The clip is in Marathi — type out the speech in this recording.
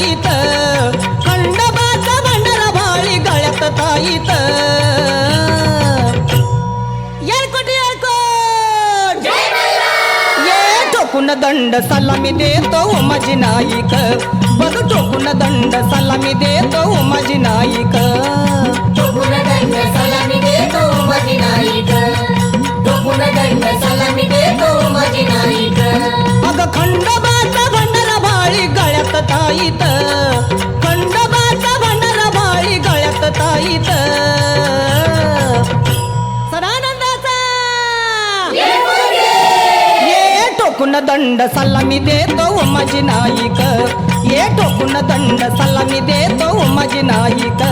ताईत खंडोबाचा भंडारा भाळी गळ्यात ताईत. ये टोकून दंड सलामी देतो उमाजी नाईक. बघ टोकून दंड सलामी देतो नाईक. टोकून दंड सलामी देतो माझी नाईक. टोकून दंड सलामी देतो माझी नाईक. अग गळ्यात ताईत. खंडोबाचा भंडारा भाळी गळ्यात ताईत. सदानंदाचा. ये टोकून दंड सलामी देतो उमाजी नाईक. ये टोकून दंड सलामी देतो उमाजी नाईक.